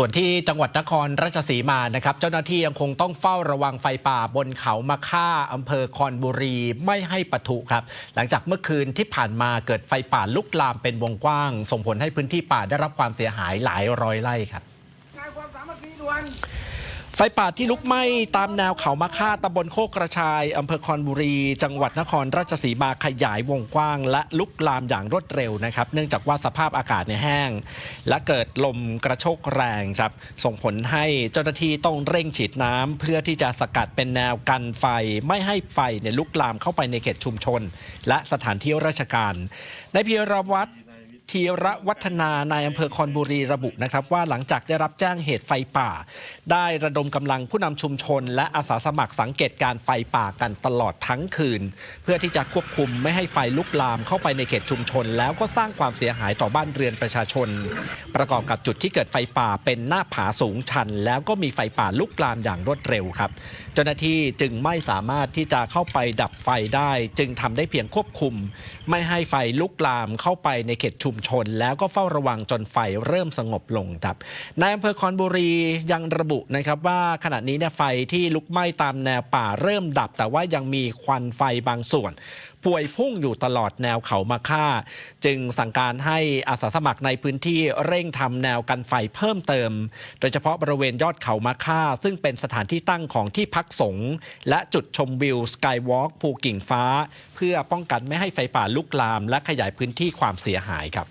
ส่วนที่จังหวัดนครราชสีมานะครับ เจ้าหน้าที่ยังคงต้องเฝ้าระวังไฟป่าบนเขามาค่าอำเภอคอนบุรีไม่ให้ปะทุครับ หลังจากเมื่อคืนที่ผ่านมาเกิดไฟป่าลุกลามเป็นวงกว้าง ส่งผลให้พื้นที่ป่าได้รับความเสียหายหลายร้อยไร่ครับ ไฟป่าที่ลุกไหม้ตามแนวเขามะค่าตำบลโคกกระชายอำเภอคอนบุรี จังหวัดนครราชสีมาขยายวงกว้าง และลุกลามอย่างรวดเร็วนะครับ เนื่องจากว่าสภาพอากาศเนี่ยแห้ง และเกิดลมกระโชกแรงครับ ส่งผลให้เจ้าหน้าที่ต้องเร่งฉีดน้ำเพื่อที่จะสกัดเป็นแนวกันไฟ ไม่ให้ไฟเนี่ยลุกลามเข้าไปในเขตชุมชน และสถานที่ราชการในพีรวัตร ธีระวัฒนานายอำเภอคอนบุรีระบุนะครับ ว่าหลังจากได้รับแจ้งเหตุไฟป่า ได้ระดมกำลังผู้นำชุมชน และอาสาสมัครสังเกตการไฟป่ากันตลอดทั้งคืน เพื่อที่จะควบคุมไม่ให้ไฟลุกลามเข้าไปในเขตชุมชน แล้วก็สร้างความเสียหายต่อบ้านเรือนประชาชน ประกอบกับจุดที่เกิดไฟป่าเป็นหน้าผาสูงชัน แล้วก็มีไฟป่าลุกลามอย่างรวดเร็วครับ เจ้าหน้าที่จึงไม่สามารถที่จะเข้าไปดับไฟได้ จึงทำได้เพียงควบคุม ไม่ให้ไฟลุกลามเข้าไปในเขตชุมชน แล้วก็เฝ้าระวังจนไฟเริ่มสงบลงครับนายอำเภอคอนบุรียังระบุนะครับว่าขณะนี้เนี่ยไฟที่ลุกไหม้ตามแนวป่าเริ่มดับ แต่ว่ายังมีควันไฟบางส่วนป่วยพุ่งอยู่ตลอดแนวเขามาค่า จึงสั่งการให้อาสาสมัครในพื้นที่เร่งทำแนวกันไฟเพิ่มเติม โดยเฉพาะบริเวณยอดเขามาค่า ซึ่งเป็นสถานที่ตั้งของที่พักสงฆ์และจุดชมวิวสกายวอล์กภูกิ่งฟ้า เพื่อป้องกันไม่ให้ไฟป่าลุกลาม และขยายพื้นที่ความเสียหายครับ